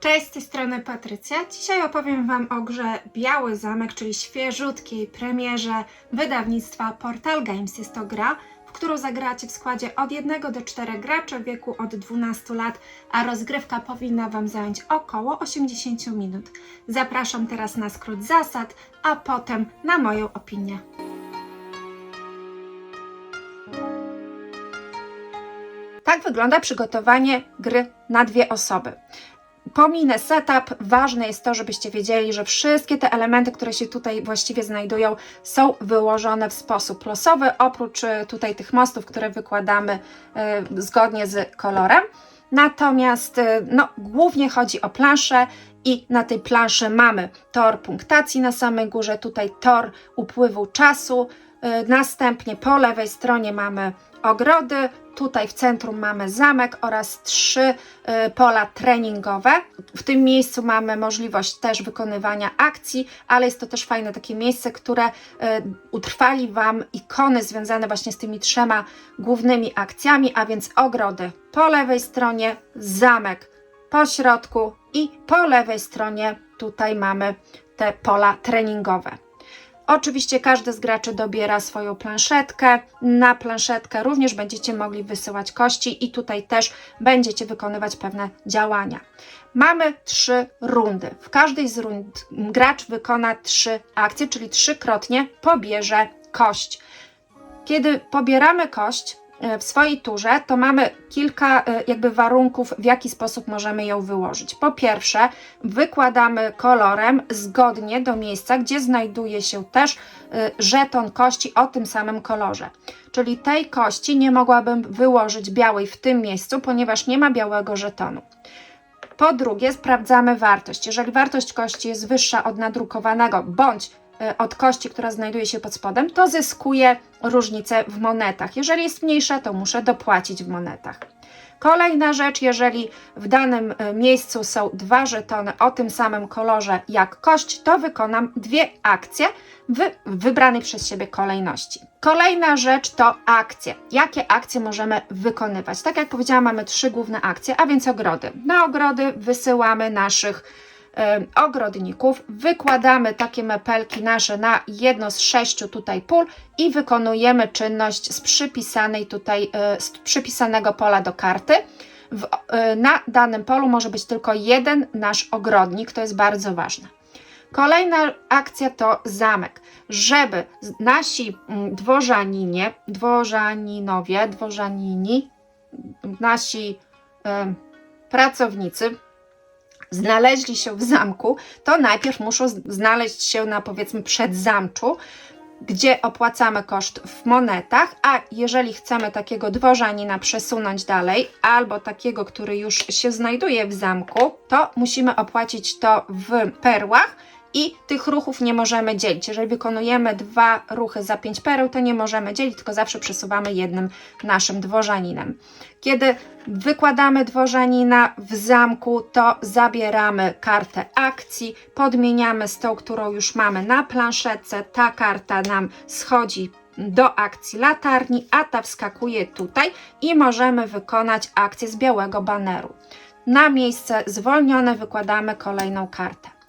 Cześć, z tej strony Patrycja. Dzisiaj opowiem Wam o grze Biały Zamek, czyli świeżutkiej premierze wydawnictwa Portal Games. Jest to gra, w którą zagracie w składzie od 1 do 4 graczy w wieku od 12 lat, a rozgrywka powinna Wam zająć około 80 minut. Zapraszam teraz na skrót zasad, a potem na moją opinię. Tak wygląda przygotowanie gry na dwie osoby. Pominę setup. Ważne jest to, żebyście wiedzieli, że wszystkie te elementy, które się tutaj właściwie znajdują, są wyłożone w sposób losowy, oprócz e, tutaj tych mostów, które wykładamy e, zgodnie z kolorem. Natomiast e, no, głównie chodzi o planszę i na tej planszy mamy tor punktacji na samej górze, tutaj tor upływu czasu, następnie po lewej stronie mamy ogrody, tutaj w centrum mamy zamek oraz trzy y, pola treningowe. W tym miejscu mamy możliwość też wykonywania akcji, ale jest to też fajne takie miejsce, które y, utrwali Wam ikony związane właśnie z tymi trzema głównymi akcjami, a więc ogrody po lewej stronie, zamek po środku i po lewej stronie tutaj mamy te pola treningowe. Oczywiście każdy z graczy dobiera swoją planszetkę. Na planszetkę również będziecie mogli wysyłać kości i tutaj też będziecie wykonywać pewne działania. Mamy trzy rundy. W każdej z rund gracz wykona trzy akcje, czyli trzykrotnie pobierze kość. Kiedy pobieramy kość w swojej turze, to mamy kilka e, jakby warunków, w jaki sposób możemy ją wyłożyć. Po pierwsze, wykładamy kolorem zgodnie do miejsca, gdzie znajduje się też e, żeton kości o tym samym kolorze. Czyli tej kości nie mogłabym wyłożyć białej w tym miejscu, ponieważ nie ma białego żetonu. Po drugie, sprawdzamy wartość. Jeżeli wartość kości jest wyższa od nadrukowanego bądź e, od kości, która znajduje się pod spodem, to zyskuję różnicę w monetach. Jeżeli jest mniejsza, to muszę dopłacić w monetach. Kolejna rzecz, jeżeli w danym e, miejscu są dwa żetony o tym samym kolorze jak kość, to wykonam dwie akcje w wybranej przez siebie kolejności. Kolejna rzecz to akcje. Jakie akcje możemy wykonywać? Tak jak powiedziałam, mamy trzy główne akcje, a więc ogrody. Na ogrody wysyłamy naszych e, ogrodników, wykładamy takie mepelki nasze na jedno z sześciu tutaj pól i wykonujemy czynność z przypisanej tutaj, e, z przypisanego pola do karty. W, e, na danym polu może być tylko jeden nasz ogrodnik, to jest bardzo ważne. Kolejna akcja to zamek. Żeby nasi mm, dworzaninie, dworzaninowie, dworzanini, nasi em, pracownicy znaleźli się w zamku, to najpierw muszą znaleźć się na powiedzmy przedzamczu, gdzie opłacamy koszt w monetach, a jeżeli chcemy takiego dworzanina przesunąć dalej, albo takiego, który już się znajduje w zamku, to musimy opłacić to w perłach i tych ruchów nie możemy dzielić. Jeżeli wykonujemy dwa ruchy za 5 pereł, to nie możemy dzielić, tylko zawsze przesuwamy jednym naszym dworzaninem. Kiedy wykładamy dworzanina w zamku, to zabieramy kartę akcji, podmieniamy z tą, którą już mamy na planszetce. Ta karta nam schodzi do akcji latarni, a ta wskakuje tutaj i możemy wykonać akcję z białego baneru. Na miejsce zwolnione wykładamy kolejną kartę.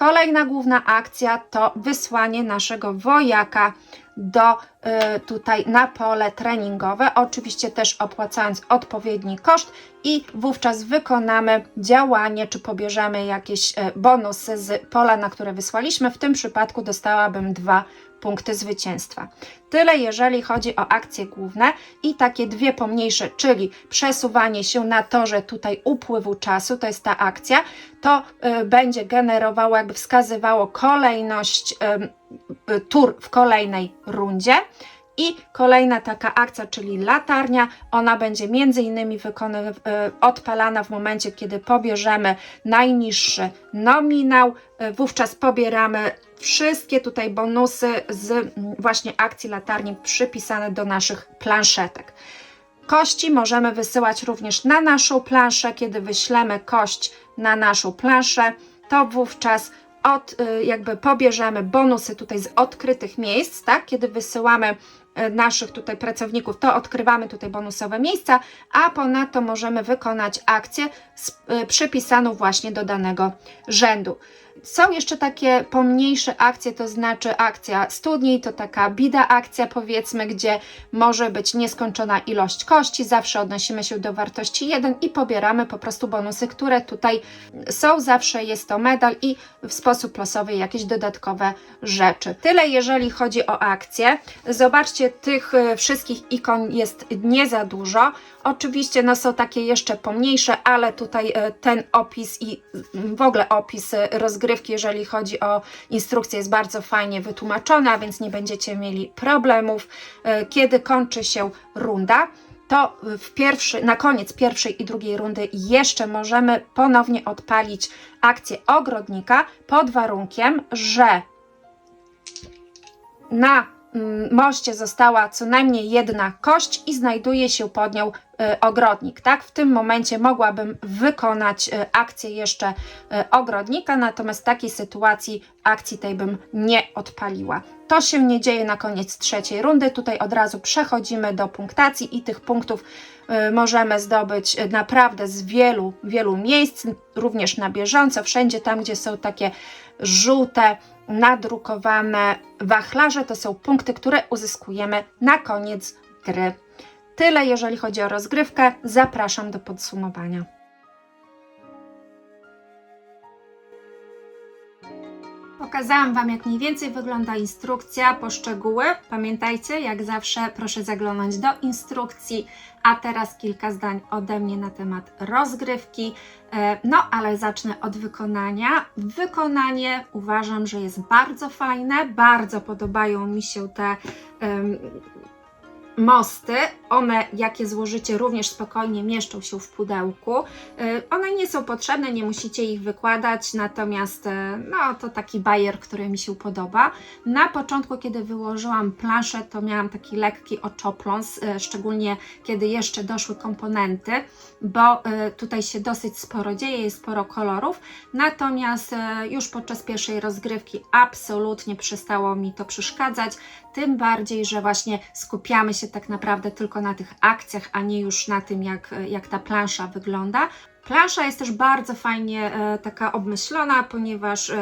Kolejna główna akcja to wysłanie naszego wojaka do y, tutaj na pole treningowe, oczywiście też opłacając odpowiedni koszt i wówczas wykonamy działanie, czy pobierzemy jakieś e, bonusy z pola, na które wysłaliśmy. W tym przypadku dostałabym dwa punkty zwycięstwa. Tyle jeżeli chodzi o akcje główne i takie dwie pomniejsze, czyli przesuwanie się na torze tutaj upływu czasu, to jest ta akcja, to y, będzie generowało, jakby wskazywało kolejność y, y, tur w kolejnej rundzie. I kolejna taka akcja, czyli latarnia, ona będzie między innymi wykonyw- y, odpalana w momencie, kiedy pobierzemy najniższy nominał. Y, Wówczas pobieramy wszystkie tutaj bonusy z właśnie akcji latarni przypisane do naszych planszetek. Kości możemy wysyłać również na naszą planszę. Kiedy wyślemy kość na naszą planszę, to wówczas od, y, jakby pobierzemy bonusy tutaj z odkrytych miejsc, tak? Kiedy wysyłamy e, naszych tutaj pracowników, to odkrywamy tutaj bonusowe miejsca, a ponadto możemy wykonać akcję e, przypisaną właśnie do danego rzędu. Są jeszcze takie pomniejsze akcje, to znaczy akcja studni, to taka bida akcja powiedzmy, gdzie może być nieskończona ilość kości, zawsze odnosimy się do wartości 1 i pobieramy po prostu bonusy, które tutaj są, zawsze jest to medal i w sposób losowy jakieś dodatkowe rzeczy. Tyle jeżeli chodzi o akcje. Zobaczcie, tych e, wszystkich ikon jest nie za dużo. Oczywiście no, są takie jeszcze pomniejsze, ale tutaj e, ten opis i mm, w ogóle opis e, rozgrywki, jeżeli chodzi o instrukcję, jest bardzo fajnie wytłumaczona, więc nie będziecie mieli problemów. E, Kiedy kończy się runda, to w pierwszy, na koniec pierwszej i drugiej rundy jeszcze możemy ponownie odpalić akcję ogrodnika pod warunkiem, że na mm, moście została co najmniej jedna kość i znajduje się pod nią ogrodnik. Tak, w tym momencie mogłabym wykonać e, akcję jeszcze e, ogrodnika, natomiast w takiej sytuacji akcji tej bym nie odpaliła. To się nie dzieje na koniec trzeciej rundy. Tutaj od razu przechodzimy do punktacji i tych punktów możemy zdobyć naprawdę z wielu, wielu miejsc, również na bieżąco, wszędzie tam, gdzie są takie żółte, nadrukowane wachlarze, to są punkty, które uzyskujemy na koniec gry. Tyle, jeżeli chodzi o rozgrywkę. Zapraszam do podsumowania. Pokazałam Wam, jak mniej więcej wygląda instrukcja, poszczegóły. Pamiętajcie, jak zawsze, proszę zaglądać do instrukcji. A teraz kilka zdań ode mnie na temat rozgrywki. E, No, ale zacznę od wykonania. Wykonanie uważam, że jest bardzo fajne. Bardzo podobają mi się te em, mosty. One, jakie złożycie, również spokojnie mieszczą się w pudełku. Y, One nie są potrzebne, nie musicie ich wykładać, natomiast y, no, to taki bajer, który mi się podoba. Na początku, kiedy wyłożyłam planszę, to miałam taki lekki oczopląs, y, szczególnie kiedy jeszcze doszły komponenty, bo tutaj się dosyć sporo dzieje, jest sporo kolorów, natomiast już podczas pierwszej rozgrywki absolutnie przestało mi to przeszkadzać, tym bardziej, że właśnie skupiamy się tak naprawdę tylko na tych akcjach, a nie już na tym, jak, jak ta plansza wygląda. Plansza jest też bardzo fajnie e, taka obmyślona, ponieważ e,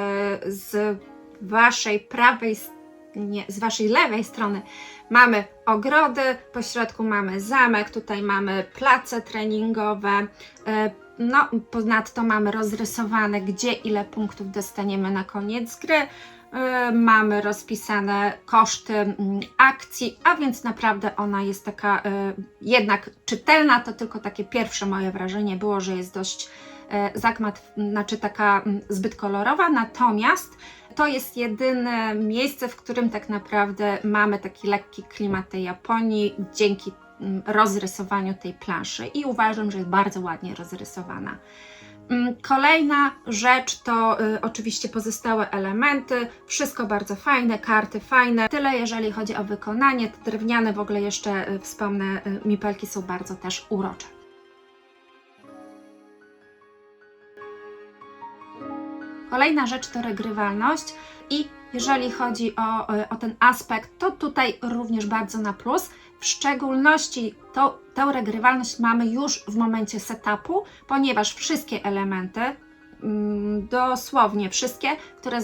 z waszej prawej, nie, z waszej lewej strony mamy ogrody, po środku mamy zamek, tutaj mamy place treningowe. E, no, ponadto mamy rozrysowane, gdzie ile punktów dostaniemy na koniec gry. E, Mamy rozpisane koszty mm, akcji, a więc naprawdę ona jest taka e, jednak czytelna. To tylko takie pierwsze moje wrażenie było, że jest dość e, zagmat, znaczy taka mm, zbyt kolorowa. Natomiast to jest jedyne miejsce, w którym tak naprawdę mamy taki lekki klimat tej Japonii dzięki mm, rozrysowaniu tej planszy i uważam, że jest bardzo ładnie rozrysowana. Mm, Kolejna rzecz to y, oczywiście pozostałe elementy, wszystko bardzo fajne, karty fajne. Tyle jeżeli chodzi o wykonanie, te drewniane w ogóle jeszcze y, wspomnę, y, mipelki są bardzo też urocze. Kolejna rzecz to regrywalność i jeżeli chodzi o, o ten aspekt, to tutaj również bardzo na plus. W szczególności to, tę regrywalność mamy już w momencie setupu, ponieważ wszystkie elementy, mm, dosłownie wszystkie, które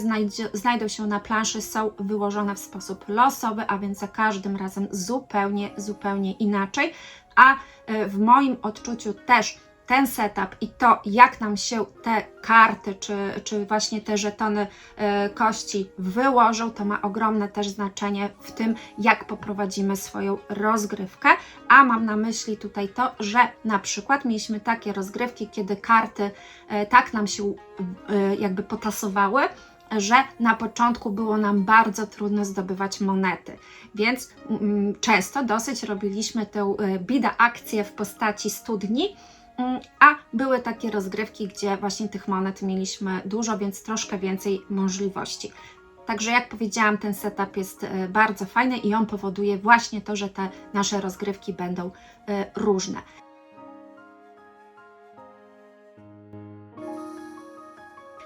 znajdą się na planszy, są wyłożone w sposób losowy, a więc za każdym razem zupełnie, zupełnie inaczej. A y, w moim odczuciu też ten setup i to, jak nam się te karty, czy, czy właśnie te żetony e, kości wyłożą, to ma ogromne też znaczenie w tym, jak poprowadzimy swoją rozgrywkę. A mam na myśli tutaj to, że na przykład mieliśmy takie rozgrywki, kiedy karty e, tak nam się e, jakby potasowały, że na początku było nam bardzo trudno zdobywać monety, więc mm, często dosyć robiliśmy tę e, bida akcję w postaci studni, A były takie rozgrywki, gdzie właśnie tych monet mieliśmy dużo, więc troszkę więcej możliwości. Także jak powiedziałam, ten setup jest e, bardzo fajny i on powoduje właśnie to, że te nasze rozgrywki będą e, różne.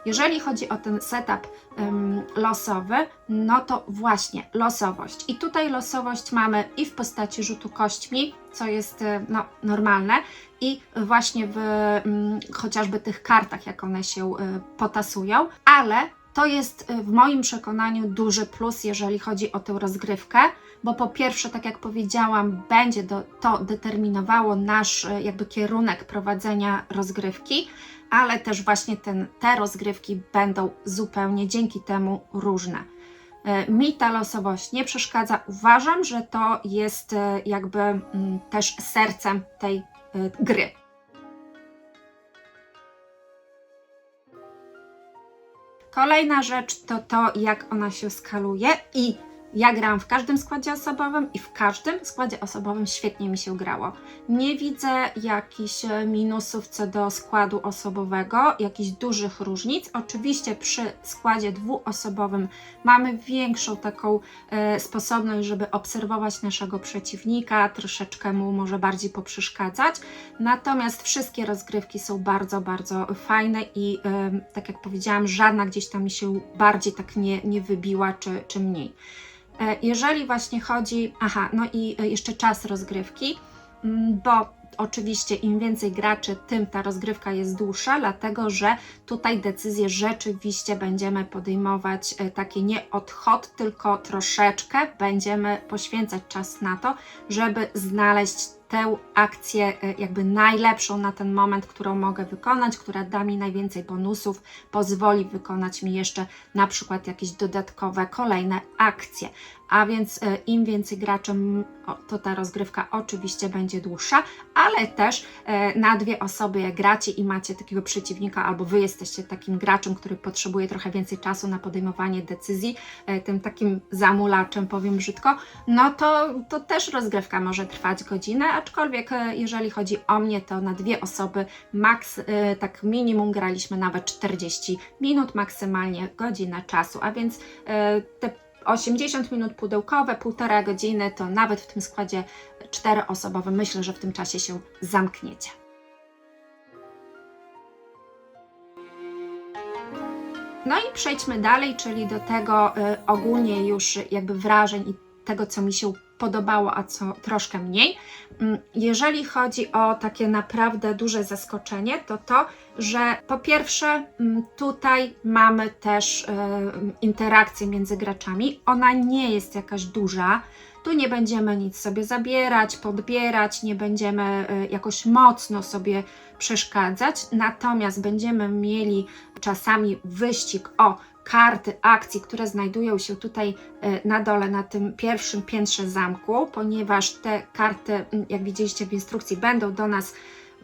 Jeżeli chodzi o ten setup em, losowy, no to właśnie losowość. I tutaj losowość mamy i w postaci rzutu kośćmi, co jest e, no, normalne, i właśnie w mm, chociażby tych kartach, jak one się e, potasują, ale to jest e, w moim przekonaniu duży plus, jeżeli chodzi o tę rozgrywkę, bo po pierwsze, tak jak powiedziałam, będzie to determinowało nasz e, jakby kierunek prowadzenia rozgrywki, ale też właśnie ten, te rozgrywki będą zupełnie dzięki temu różne. E, Mi ta losowość nie przeszkadza. Uważam, że to jest jakby mm, też sercem tej gry. Kolejna rzecz to to, jak ona się skaluje i ja gram w każdym składzie osobowym i w każdym składzie osobowym świetnie mi się grało. Nie widzę jakichś e, minusów co do składu osobowego, jakichś dużych różnic. Oczywiście przy składzie dwuosobowym mamy większą taką e, sposobność, żeby obserwować naszego przeciwnika, troszeczkę mu może bardziej poprzeszkadzać. Natomiast wszystkie rozgrywki są bardzo, bardzo fajne i em, tak jak powiedziałam, żadna gdzieś tam mi się bardziej tak nie, nie wybiła czy, czy mniej. E, Jeżeli właśnie chodzi, aha, no i e, jeszcze czas rozgrywki, mm, bo oczywiście im więcej graczy, tym ta rozgrywka jest dłuższa, dlatego że tutaj decyzje rzeczywiście będziemy podejmować e, takie nie od hot, tylko troszeczkę będziemy poświęcać czas na to, żeby znaleźć tę akcję e, jakby najlepszą na ten moment, którą mogę wykonać, która da mi najwięcej bonusów, pozwoli wykonać mi jeszcze na przykład jakieś dodatkowe, kolejne akcje. A więc e, im więcej graczy, to ta rozgrywka oczywiście będzie dłuższa, ale też e, na dwie osoby jak gracie i macie takiego przeciwnika, albo wy jesteście takim graczem, który potrzebuje trochę więcej czasu na podejmowanie decyzji, e, tym takim zamulaczem, powiem brzydko, no to, to też rozgrywka może trwać godzinę, aczkolwiek jeżeli chodzi o mnie, to na dwie osoby maks, tak minimum graliśmy nawet 40 minut, maksymalnie godzinę czasu, a więc te 80 minut pudełkowe, półtora godziny, to nawet w tym składzie czteroosobowym myślę, że w tym czasie się zamkniecie. No i przejdźmy dalej, czyli do tego y, ogólnie już jakby wrażeń i tego, co mi się podobało, a co troszkę mniej. Mm, Jeżeli chodzi o takie naprawdę duże zaskoczenie, to to, że po pierwsze mm, tutaj mamy też y, interakcję między graczami. Ona nie jest jakaś duża. Tu nie będziemy nic sobie zabierać, podbierać, nie będziemy y, jakoś mocno sobie przeszkadzać, natomiast będziemy mieli czasami wyścig o karty akcji, które znajdują się tutaj e, na dole, na tym pierwszym piętrze zamku, ponieważ te karty, m, jak widzieliście w instrukcji, będą do nas,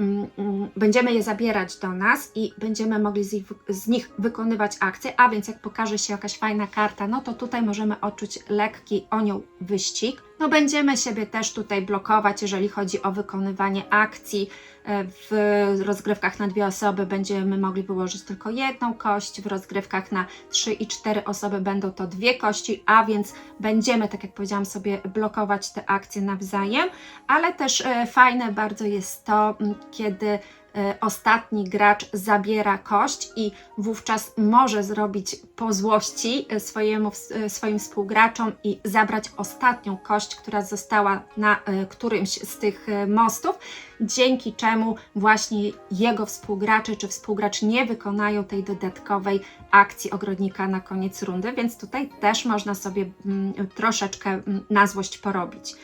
mm, mm, będziemy je zabierać do nas i będziemy mogli z nich wykonywać akcje, a więc jak pokaże się jakaś fajna karta, no to tutaj możemy odczuć lekki o nią wyścig. No będziemy siebie też tutaj blokować, jeżeli chodzi o wykonywanie akcji. E, W rozgrywkach na dwie osoby będziemy mogli wyłożyć tylko jedną kość, w rozgrywkach na trzy i cztery osoby będą to dwie kości, a więc będziemy, tak jak powiedziałam sobie, blokować te akcje nawzajem, ale też e, fajne bardzo jest to, kiedy ostatni gracz zabiera kość i wówczas może zrobić po złości e, swojemu, e, swoim współgraczom i zabrać ostatnią kość, która została na e, którymś z tych e, mostów, dzięki czemu właśnie jego współgracze czy współgracz nie wykonają tej dodatkowej akcji ogrodnika na koniec rundy, więc tutaj też można sobie mm, troszeczkę mm, na złość porobić.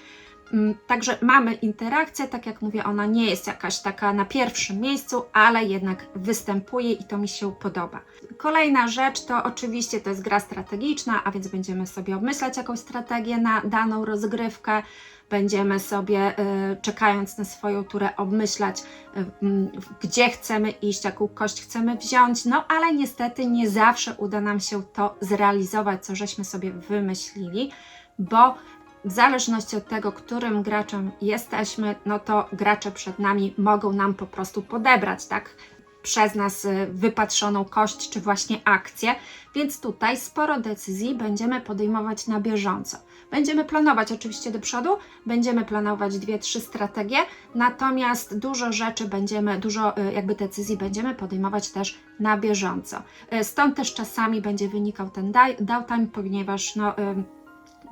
Mm, Także mamy interakcję, tak jak mówię, ona nie jest jakaś taka na pierwszym miejscu, ale jednak występuje i to mi się podoba. Kolejna rzecz to oczywiście to jest gra strategiczna, a więc będziemy sobie obmyślać jakąś strategię na daną rozgrywkę. Będziemy sobie, y, czekając na swoją turę, obmyślać, y, mm, gdzie chcemy iść, jaką kość chcemy wziąć. No ale niestety nie zawsze uda nam się to zrealizować, co żeśmy sobie wymyślili, bo w zależności od tego, którym graczem jesteśmy, no to gracze przed nami mogą nam po prostu podebrać, tak? przez nas y, wypatrzoną kość, czy właśnie akcję, więc tutaj sporo decyzji będziemy podejmować na bieżąco. Będziemy planować oczywiście do przodu, będziemy planować dwie, trzy strategie, natomiast dużo rzeczy będziemy, dużo y, jakby decyzji będziemy podejmować też na bieżąco. Y, Stąd też czasami będzie wynikał ten downtime, ponieważ no,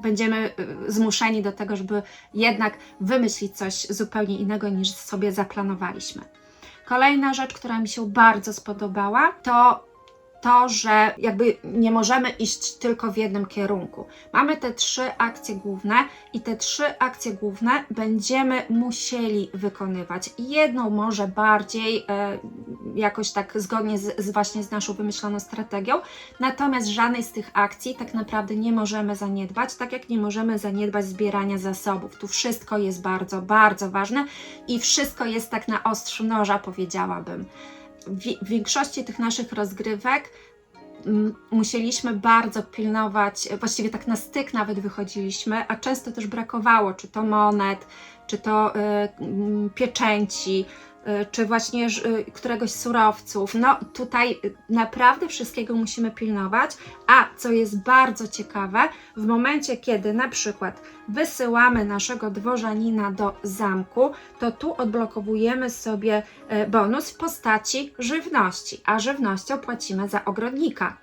będziemy y, zmuszeni do tego, żeby jednak wymyślić coś zupełnie innego niż sobie zaplanowaliśmy. Kolejna rzecz, która mi się bardzo spodobała, to to, że jakby nie możemy iść tylko w jednym kierunku. Mamy te trzy akcje główne i te trzy akcje główne będziemy musieli wykonywać. Jedną może bardziej e, jakoś tak zgodnie z, z właśnie z naszą wymyśloną strategią, natomiast żadnej z tych akcji tak naprawdę nie możemy zaniedbać, tak jak nie możemy zaniedbać zbierania zasobów. Tu wszystko jest bardzo, bardzo ważne i wszystko jest tak na ostrzu noża, powiedziałabym w większości tych naszych rozgrywek musieliśmy bardzo pilnować, właściwie tak na styk nawet wychodziliśmy, a często też brakowało, czy to monet, czy to y, pieczęci, czy właśnie y, któregoś z surowców. No tutaj naprawdę wszystkiego musimy pilnować, a co jest bardzo ciekawe, w momencie kiedy na przykład wysyłamy naszego dworzanina do zamku, to tu odblokowujemy sobie e, bonus w postaci żywności, a żywnością płacimy za ogrodnika.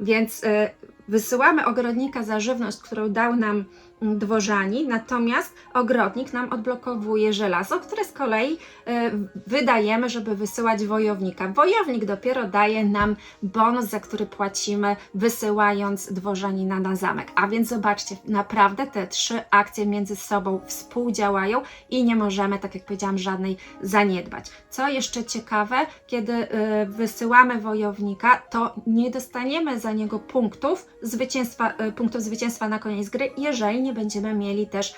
Więc e, wysyłamy ogrodnika za żywność, którą dał nam dworzani, natomiast ogrodnik nam odblokowuje żelazo, które z kolei e, wydajemy, żeby wysyłać wojownika. Wojownik dopiero daje nam bonus, za który płacimy, wysyłając dworzanina na zamek. A więc zobaczcie, naprawdę te trzy akcje między sobą współdziałają i nie możemy, tak jak powiedziałam, żadnej zaniedbać. Co jeszcze ciekawe, kiedy y, wysyłamy wojownika, to nie dostaniemy za niego punktów zwycięstwa, y, punktów zwycięstwa na koniec gry, jeżeli nie będziemy mieli też y,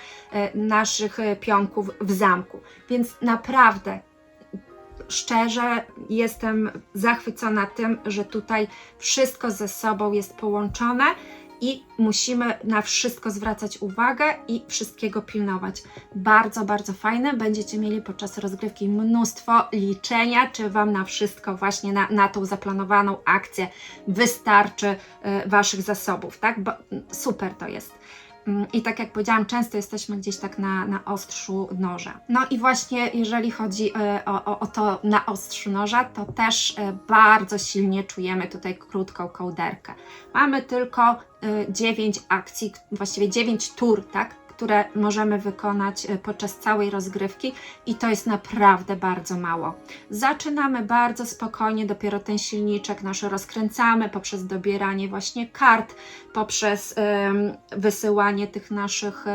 naszych y, pionków w zamku. Więc naprawdę szczerze jestem zachwycona tym, że tutaj wszystko ze sobą jest połączone i musimy na wszystko zwracać uwagę i wszystkiego pilnować. Bardzo, bardzo fajne. Będziecie mieli podczas rozgrywki mnóstwo liczenia, czy Wam na wszystko, właśnie na, na tą zaplanowaną akcję wystarczy e, Waszych zasobów, tak? Bo, super to jest. Mm, I tak jak powiedziałam, często jesteśmy gdzieś tak na, na ostrzu noża. No i właśnie jeżeli chodzi e, o, o, o to na ostrzu noża, to też e, bardzo silnie czujemy tutaj krótką kołderkę. Mamy tylko 9 akcji, właściwie 9 tur, tak? Które możemy wykonać e, podczas całej rozgrywki i to jest naprawdę bardzo mało. Zaczynamy bardzo spokojnie, dopiero ten silniczek nasz rozkręcamy poprzez dobieranie właśnie kart, poprzez wysyłanie tych naszych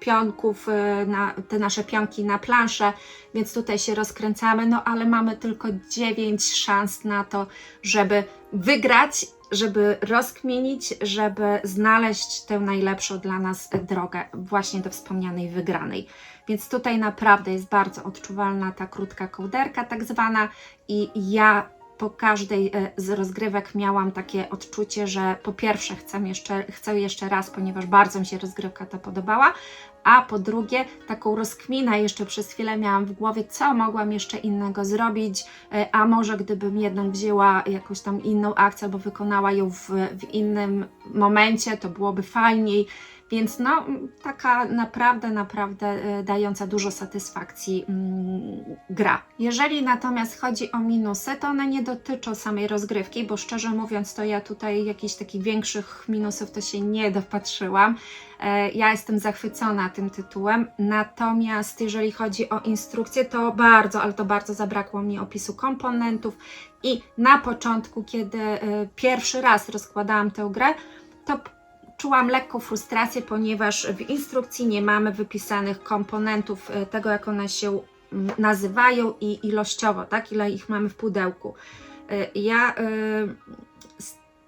pionków, e, na, te nasze pionki na planszę, więc tutaj się rozkręcamy, no ale mamy tylko 9 szans na to, żeby wygrać żeby rozkminić, żeby znaleźć tę najlepszą dla nas drogę, właśnie do wspomnianej wygranej. Więc tutaj naprawdę jest bardzo odczuwalna ta krótka kołderka, tak zwana, i ja po każdej e, z rozgrywek miałam takie odczucie, że po pierwsze chcę jeszcze, chcę jeszcze raz, ponieważ bardzo mi się rozgrywka ta podobała, a po drugie taką rozkminę jeszcze przez chwilę miałam w głowie, co mogłam jeszcze innego zrobić, e, a może gdybym jednak wzięła jakąś tam inną akcję albo wykonała ją w, w innym momencie, to byłoby fajniej. Więc no, taka naprawdę, naprawdę e, dająca dużo satysfakcji mm, gra. Jeżeli natomiast chodzi o minusy, to one nie dotyczą samej rozgrywki, bo szczerze mówiąc, to ja tutaj jakichś takich większych minusów to się nie dopatrzyłam. E, Ja jestem zachwycona tym tytułem, natomiast jeżeli chodzi o instrukcję, to bardzo, ale to bardzo zabrakło mi opisu komponentów i na początku, kiedy e, pierwszy raz rozkładałam tę grę, to czułam lekką frustrację, ponieważ w instrukcji nie mamy wypisanych komponentów e, tego, jak one się mm, nazywają i ilościowo, tak, ile ich mamy w pudełku. E, Ja e,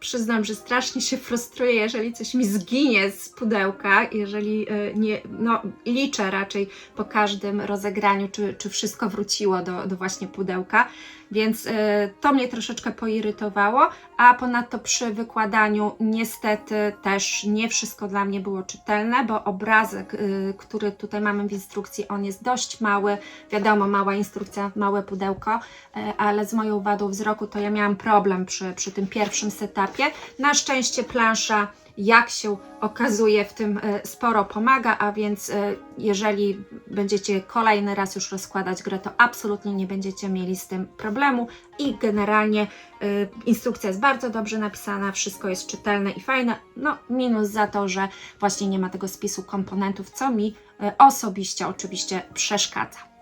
przyznam, że strasznie się frustruję, jeżeli coś mi zginie z pudełka, jeżeli nie, no liczę raczej po każdym rozegraniu, czy, czy wszystko wróciło do, do właśnie pudełka. Więc e, to mnie troszeczkę poirytowało, a ponadto przy wykładaniu niestety też nie wszystko dla mnie było czytelne, bo obrazek, y, który tutaj mamy w instrukcji, on jest dość mały, wiadomo, mała instrukcja, małe pudełko, e, ale z moją wadą wzroku to ja miałam problem przy, przy tym pierwszym setupie. Na szczęście plansza jak się okazuje, w tym e, sporo pomaga, a więc e, jeżeli będziecie kolejny raz już rozkładać grę, to absolutnie nie będziecie mieli z tym problemu i generalnie e, instrukcja jest bardzo dobrze napisana, wszystko jest czytelne i fajne. No, minus za to, że właśnie nie ma tego spisu komponentów, co mi osobiście oczywiście przeszkadza.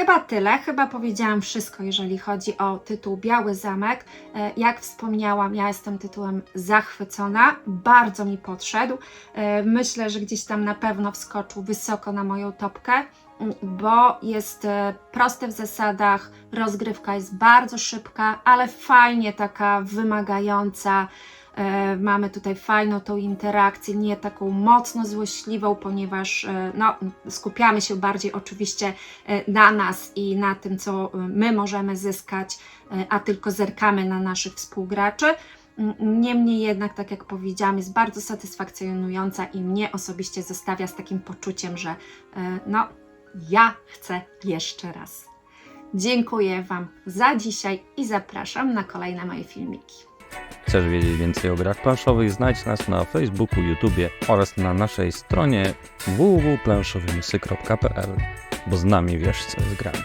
Chyba tyle, chyba powiedziałam wszystko, jeżeli chodzi o tytuł Biały Zamek. E, Jak wspomniałam, ja jestem tytułem zachwycona, bardzo mi podszedł. E, Myślę, że gdzieś tam na pewno wskoczył wysoko na moją topkę, bo jest e, prosty w zasadach, rozgrywka jest bardzo szybka, ale fajnie taka wymagająca. E, Mamy tutaj fajną tą interakcję, nie taką mocno złośliwą, ponieważ e, no, skupiamy się bardziej oczywiście e, na nas i na tym, co my możemy zyskać, a tylko zerkamy na naszych współgraczy. M, Niemniej jednak, tak jak powiedziałam, jest bardzo satysfakcjonująca i mnie osobiście zostawia z takim poczuciem, że no, ja chcę jeszcze raz. Dziękuję Wam za dzisiaj i zapraszam na kolejne moje filmiki. Chcesz wiedzieć więcej o grach planszowych? Znajdź nas na Facebooku, YouTubie oraz na naszej stronie www.planszowymysy.pl, bo z nami wiesz co jest grami.